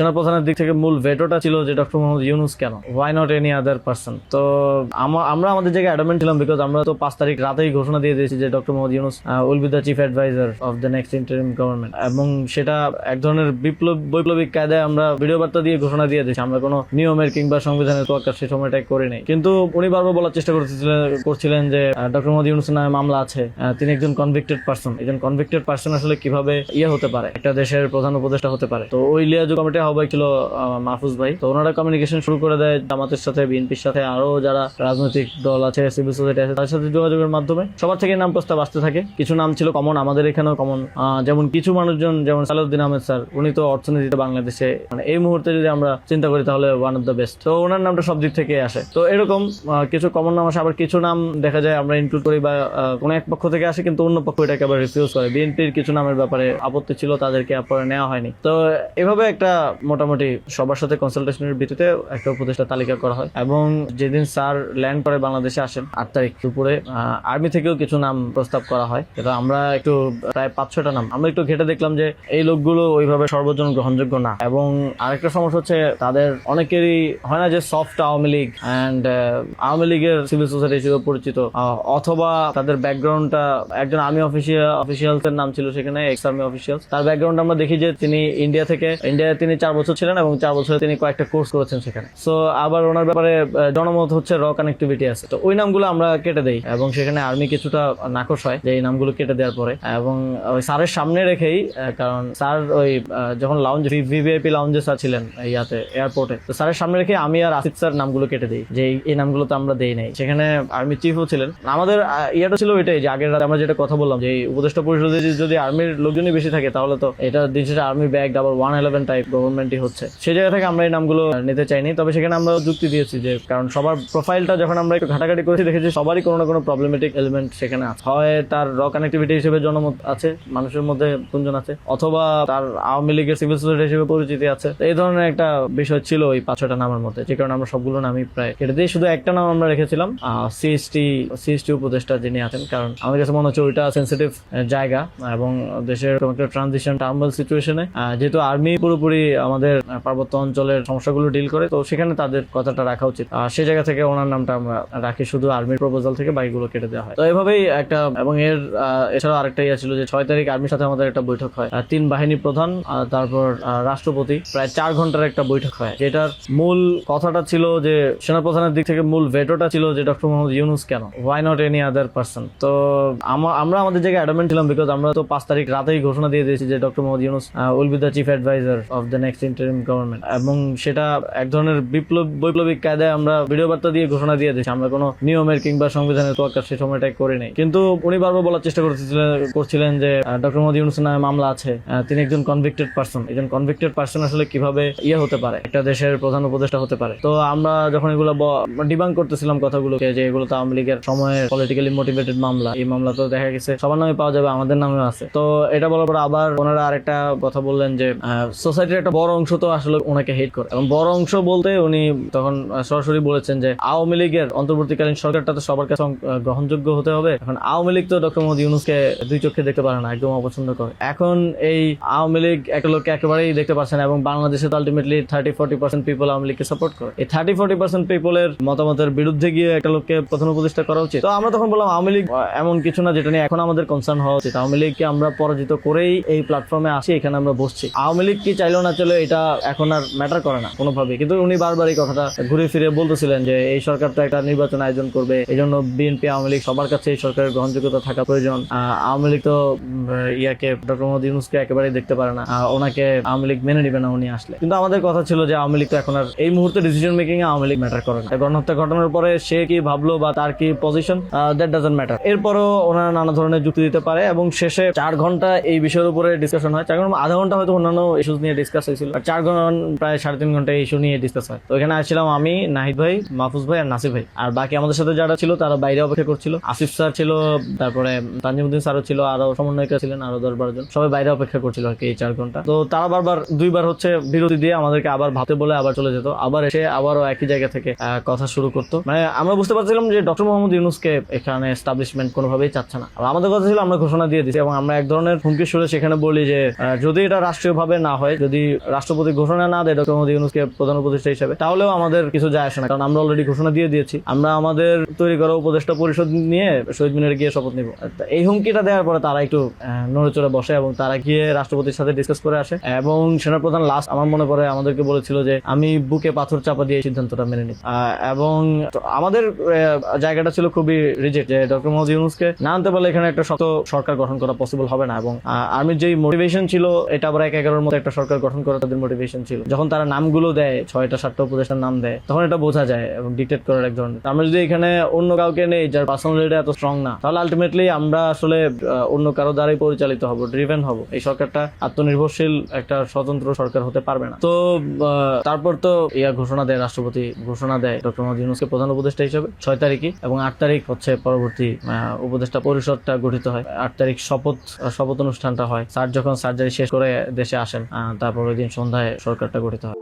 সেনাপ্রধানের দিক থেকে মূল ভেটোটা ছিল যে ডক্টর মোহাম্মদ ইউনুস কেন? Why not any other person তো আমরা আমাদের জায়গায় অ্যাডামেন্ট ছিলাম বিকজ আমরা তো পাঁচ তারিখ রাতেই ঘোষণা দিয়ে দিয়েছি যে doctor Mohammad Yunus will be the chief adviser of the next interim government এবং সেটা এক ধরনের বিপ্লব বৈপ্লবিক কায়দায় আমরা ভিডিও বার্তা দিয়ে ঘোষণা দিয়ে দিয়েছি। আমরা কোনো নিয়মের কিংবা সংবিধানের তোয়াক্কা সে সময়টাই করি নাই। কিন্তু উনি বারবার বলার চেষ্টা করতেছিলেন করছিলেন যে ডক্টর মোহাম্মদ ইউনুসের নামে মামলা আছে। তিনি একজন কনভিক্টেড পার্সন একজন কনভিক্টেড পার্সন আসলে কীভাবে ইয়ে হতে পারে? একটা দেশের প্রধান উপদেষ্টা হতে পারে। তো ওই লিয়াজু কমিটি আহ্বায়ক ছিল মাহফুজ ভাই। তো ওনারা কমিউনিকেশন শুরু করে দেয় জামাতের সাথে, বিএনপির সাথে, আরও যারা রাজনৈতিক দল আছে সিভিল সোসাইটি আছে তাদের সাথে যোগাযোগের মাধ্যমে সবার থেকে নাম প্রস্তাব আসতে থাকে। কিছু নাম ছিল কমন আমাদের এখানেও কমন যেমন কিছু মানুষজন, যেমন সালাউদ্দিন আহমেদ স্যার, উনি তো অর্থনীতিতে বাংলাদেশে মানে এই মুহূর্তে যদি আমরা চিন্তা করি তাহলে ওয়ান অফ দ্য বেস্ট তো ওনার নামটা সব দিক থেকে আসে। তো এরকম কিছু কমন নাম আসে, আবার কিছু নাম দেখা যায়, আমরা ইনক্লুড করি বা কোনো এক পক্ষ থেকে আসে, কিন্তু অন্য পক্ষ এটাকে আবার রিফিউজ করে। বিএনপির কিছু নামের ব্যাপারে আপত্তি ছিল, তাদেরকে পরে নেওয়া হয়নি। তো এভাবে একটা মোটামুটি সবার সাথে কনসালটেশনের ভিত্তিতে একটা উপদেষ্টা তালিকা করা হয়। এবং যেদিন স্যার ল্যান্ড করে বাংলাদেশে আসেন, আট তারিখ দুপুরে আর্মি থেকেও কিছু নাম প্রস্তাব করা হয়। এটা আমরা একটু, প্রায় পাঁচ ছটা নাম। আমরা একটু ঘেটে দেখলাম যে এই লোকগুলো ওইভাবে সর্বজন গ্রহণযোগ্য না। এবং আরেকটা সমস্যা হচ্ছে, তাদের অনেকেরই হয় না যে soft Awami League and Awami লীগের সিভিল সোসাইটি হিসেবে পরিচিত। অথবা তাদের ব্যাকগ্রাউন্ডটা একজন আর্মি অফিসিয়াল অফিসিয়ালস এর নাম ছিল সেখানে এক্স আর্মি অফিসিয়ালস তার ব্যাকগ্রাউন্ড আমরা দেখি যে তিনি ইন্ডিয়া থেকে ইন্ডিয়ায় তিনি চার বছর ছিলেন এবং চার বছরে তিনি কয়েকটা কোর্স করেছেন সেখানে। সো আবার ওনার ব্যাপারে জনমত হচ্ছে র কানেক্টিভিটি আছে। তো ওই নামগুলো আমরা কেটে দেই এবং সেখানে আর্মি কিছুটা নাকশ হয় যে এই নামগুলো কেটে দেওয়ার পরে। এবং ওই স্যারের সামনে রেখেই কারণ স্যার ওই যখন লাউঞ্জ ভিভিআইপি লাউঞ্জে স্যার ছিলেন ইয়াতে এয়ারপোর্টে তো স্যারের সামনে রেখে আমি আর আসিফ স্যার নামগুলো কেটে দিই যে এই- নামগুলো তো আমরা দেই নাই। সেখানে আর্মি চিফও ছিলেন। আমাদের ইয়েটা ছিল ওইটাই যে আগের রাতে আমরা যেটা কথা বললাম যে উপদেষ্টা পরিষদে যদি- আর্মির লোকজনই বেশি থাকে তাহলে তো এটা দিন শেষে আর্মি ব্যাগ আবার ওয়ান ইলেভেন টাইপ গভর্নমেন্টই হচ্ছে। সেই জায়গা থেকে আমরা এই নামগুলো নিতে চাইনি, তবে সেখানে আমরা যুক্তি দিয়েছি যে, কারণ সবার প্রোফাইলটা যখন আমরা একটু ঘাটাঘাটি করেছি, দেখেছি সবারই কোনো না কোনো প্রবলেমেটিক এলিমেন্ট সেখানে আছে। হয় তার র কানেক্টিভিটি হিসেবে জনমত আছে, মানুষের মধ্যে গুঞ্জন আছে, অথবা তার আওয়ামী লীগের সিভিল সোসাইটি হিসেবে পরিচিতি আছে। এই ধরনের একটা বিষয় ছিল ওই পাঁচ ছটা নামের মধ্যে, যে কারণে আমরা সবগুলো নামই প্রায় কেটে দিয়ে শুধু একটা নাম আমরা রেখেছিলাম সিএসটি সিএসটি উপদেষ্টা যিনি আছেন, কারণ আমার কাছে মনে হচ্ছে ওইটা সেন্সিটিভ জায়গা, এবং দেশের ট্রানজিশন টার্মাল সিচুয়েশনে যেহেতু আর্মি পুরোপুরি আমাদের পার্বত্য অঞ্চলের সমস্যাগুলো ডিল করে, তো সেখানে তাদের কথাটা রাখা উচিত। আর সেই জায়গা থেকে ওনার নামটা আমরা রাখি, শুধু আর্মির প্রপোজাল থেকে বাকিগুলো কেটে দেওয়া হয়। তো এভাবেই একটা, এবং এর এছাড়াও আরেকটা ইয়ে ছিল যে ছয় তারিখ আর্মির সাথে আমাদের একটা বৈঠক হয়। তিন বাহিনী প্রধান তারপর রাষ্ট্রপতি। প্রায় চার ঘণ্টার একটা বৈঠক হয়। যেটার মূল কথাটা ছিল যে, সেনাপ্রধানের দিক থেকে মূল ভেটোটা ছিল যে, ডক্টর মোহাম্মদ ইউনুস কেন? Why not any other person তো আমা- আমরা আমাদের জায়গায় অ্যাডমেন্ট ছিলাম বিকজ আমরা তো পাঁচ তারিখ রাতেই ঘোষণা দিয়ে দিয়েছি যে, doctor Mohammad Yunus will be the chief adviser of the next interim government এবং সেটা এক ধরনের বিপ্লব, বৈপ্লবিক কায়দায় আমরা ভিডিও বার্তা দিয়ে ঘোষণা দিয়ে দিয়েছি। আমরা কোনো নিয়মের কিংবা সংবিধানের তোয়াক্কা সময়টাই কিন্তু উনি বারবার বলার চেষ্টা করতেছিলেন, করছিলেন যে ডক্টর ইউনুসের নামে মামলা আছে। তিনি একজন কনভিক্টেড পার্সন একজন কনভিক্টেড পার্সন আসলে কীভাবে ইয়ে হতে পারে? একটা দেশের প্রধান উপদেষ্টা হতে পারে। তো আমরা যখন এগুলো ডিবাং করতেছিলাম কথাগুলোকে যে এগুলো তো আওয়ামী লীগের সময়ের পলিটিক্যালি মোটিভেটেড মামলা, এই মামলা তো দেখা গেছে সবার নামে পাওয়া যাবে, আমাদের নামেও আছে। তো এটা বলার পর আবার ওনারা আরেকটা কথা বললেন যে সোসাইটির একটা বড় অংশ তো আসলে ওনাকে হেট করে। এবং বড় অংশ বলতে উনি তখন সরাসরি বলেছেন যে, আওয়ামী লীগের অন্তর্বর্তীকালীন সরকারটা তো সবার কাছে গ্রহণযোগ্য হতে হবে। এখন আওয়ামী লীগ তো ডক্টর মোহাম্মদ ইউনুসকে দুই চোখে দেখতে পারে না, একদম অপছন্দ করে। এখন এই আওয়ামী লীগ একটা লোককে একেবারেই দেখতে পাচ্ছে না এবং বাংলাদেশে তো ultimately thirty forty percent people Awami লীগকে সাপোর্ট করে। এই থার্টি ফোর্টি পার্সেন্ট পিপলের মতামতের বিরুদ্ধে গিয়ে একটা লোককে প্রধান উপদেষ্টা করা উচিত। তো আমরা তখন বললাম, আওয়ামী লীগ এমন কিছু না যেটা নিয়ে এখন আমাদের কনসার্ন হওয়া উচিত। আওয়ামী লীগকে আমরা পরাজিত করেই এই প্ল্যাটফর্মে আসি, এখানে আমরা বসছি। আওয়ামী লীগ কি চাইলো না চলে এটা এখন আর ম্যাটার করে না কোনোভাবে কিন্তু উনি বারবার এই কথাটা ঘুরে ফিরে বলতেছিলেন যে, এই সরকার তো একটা নির্বাচন আয়োজন করবে এই জন্য বিএনপি, আওয়ামী লীগ সবার কাছে এই সরকারের গ্রহণযোগ্যতা থাকা প্রয়োজন। আওয়ামী লীগ তো ইয়াকে, ডক্টর মোহাম্মদ ইউনুসকে একেবারেই দেখতে পারে না। ওনাকে আওয়ামী লীগ মেনে নিবে না উনি আসলে। কিন্তু আমাদের কথা ছিল যে, আওয়ামী লীগ তো এখন আর এই মুহূর্তে ডিসিশন মেকিং এ আওয়ামী লীগ ম্যাটার করে না। গণহত্যা ঘটনার পরে সে কি ভাবলো বা তার কি পজিশন দ্যাট ডাজন্ট ম্যাটার এরপরও ওনারা নানা ধরনের যুক্তি দিতে পারে এবং শেষে চার ঘণ্টা এই বিষয়ের উপরে ডিসকাশন হয়। চার ঘণ্টা, আধা ঘণ্টা হয়তো অন্যান্য ইস্যুস নিয়ে ডিসকাস হয়েছিল। আর চার ঘণ্টা প্রায় সাড়ে তিন ঘণ্টা ইস্যু নিয়ে ডিসকাস হয়। তো এখানে আসছিলাম আমি, নাহিদ ভাই, মাহফুজ ভাই আর নাসিফ ভাই। আর বাকি আমাদের সাথে যারা ছিল, তারা বাইরে অপেক্ষা করছিল। আসিফ স্যার ছিল, তারপরে তানজিমুদ্দিন স্যারও ছিল, আরও সমন্বয়িকা ছিলেন, আরও দশ বারো জন। সবাই বাইরে অপেক্ষা করছিল আর কি এই চার ঘণ্টা। তো তারা বারবার, দুইবার হচ্ছে বিরতি দিয়ে আমাদেরকে আবার ভাবতে বলে আবার চলে যেত। আবার এসে আবারও একই জায়গা থেকে কথা শুরু করতো। মানে আমরা বুঝতে পারছিলাম যে ডক্টর মোহাম্মদ ইউনুসকে এখানে এস্টাবলিশমেন্ট কোনোভাবেই চাচ্ছে না। আর আমাদের কথা ছিল, আমরা ঘোষণা দিয়ে দিচ্ছি এবং আমরা এক ধরনের হুমকি সুরে সেখানে বলি যে যদি এটা রাষ্ট্রীয়ভাবে না হয়, যদি রাষ্ট্রপতি ঘোষণা না দেয় ডক্টর মোহাম্মদ ইউনুসকে প্রধান উপদেষ্টা হিসেবে তাহলেও আমাদের কিছু যায় আসে না। কারণ আমরা অলরেডি ঘোষণা দিয়ে দিয়েছি। আমরা আমাদের তৈরি করা উপদেষ্টা পরিষদ নিয়ে শহীদ মিনারে গিয়ে শপথ নিব। এই হুমকিটা দেওয়ার পরে তারা একটু আহ, নড়ে চড়ে বসে এবং তারা গিয়ে রাষ্ট্রপতির সাথে ডিসকাস করে আসে। এবং সেনাপ্রধান লাস্ট আমার মনে পড়ে আমাদেরকে বলেছিল যে আমি বুকে পাথর চাপা দিয়ে সিদ্ধান্তটা মেনে নিই। এবং আমাদের জায়গাটা ছিল খুবই রিজেক্ট যে ডক্টর মোহাম্মদ ইউনুসকে না আনতে পারলে এখানে একটা শক্ত সরকার গঠন করা পসিবল হবে না। এবং আর্মির যেই মোটিভেশন ছিল এটা আবার এক এগারোর মতো একটা সরকার গঠন করা তাদের মোটিভেশন ছিল। যখন তারা নামগুলো দেয়, ছয়টা, সাতটা উপদেষ্টার নাম দেয়, তখন এটা বোঝা যায় এবং ডিক্টেট করার এক ধরনের। আমরা যদি এখানে অন্য কাউকে নেই, যার পার্সোনালিটি এত স্ট্রং না, তাহলে আলটিমেটলি আমরা আসলে অন্য কারও দ্বারাই পরিচালিত হব ড্রিভেন হব। এই সরকারটা আত্মনির্ভরশীল একটা স্বতন্ত্র সরকার হতে পারবে না। তো তারপর তো ইয়া ঘোষণা দেয়, রাষ্ট্রপতি ঘোষণা দেয় ডক্টর মোহাম্মদ ইউনুসকে প্রধান উপদেষ্টা হিসেবে। ছয় তারিখই এবং আট তারিখ হচ্ছে পরবর্তী উপদেষ্টা পরিষদটা গঠিত হয়। আট তারিখ শপথ শপথ অনুষ্ঠানটা হয়। স্যার যখন সার্জারি শেষ করে দেশে আসেন তারপর ওই দিন সন্ধ্যায় সরকারটা গঠিত হয়।